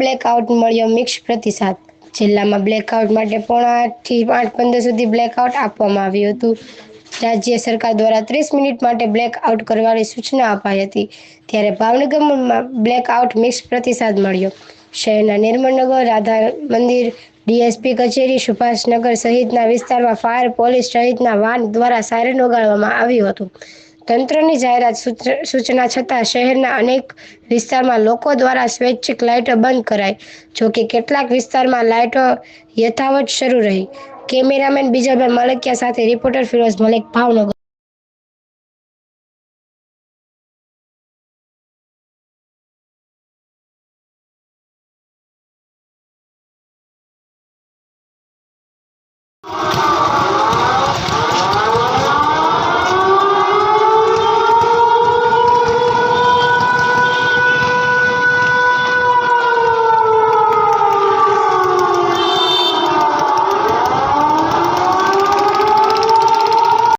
Blackout મળ્યો mix પ્રતિસાદ. જિલ્લામાં બ્લેકઆઉટ માટે પોણા આઠથી આઠ પંદર સુધી બ્લેકઆઉટ આપવામાં આવ્યું હતું. રાજ્ય સરકાર દ્વારા ત્રીસ મિનિટ માટે બ્લેકઆઉટ કરવાની સૂચના અપાઈ હતી. ત્યારે ભાવનગરમાં બ્લેકઆઉટ મિક્સ પ્રતિસાદ મળ્યો. શહેરના નિર્મળનગર રાધા મંદિર, ડીએસપી કચેરી, સુભાષનગર સહિતના વિસ્તારમાં ફાયર પોલીસ સહિતના વાન દ્વારા સાયરન વગાડવામાં આવ્યું હતું. તંત્રની જાહેરાત સૂચ- સૂચના છતાં શહેરના અનેક વિસ્તારમાં લોકો દ્વારા સ્વૈચ્છિક લાઇટો બંધ કરાઈ જોકે કેટલાક વિસ્તારમાં લાઇટો યથાવત શરૂ રહી. કેમેરામેન બીજાભાઈ મલકિયા સાથે રિપોર્ટર ફિરોઝ મલિક, ભાવનગર.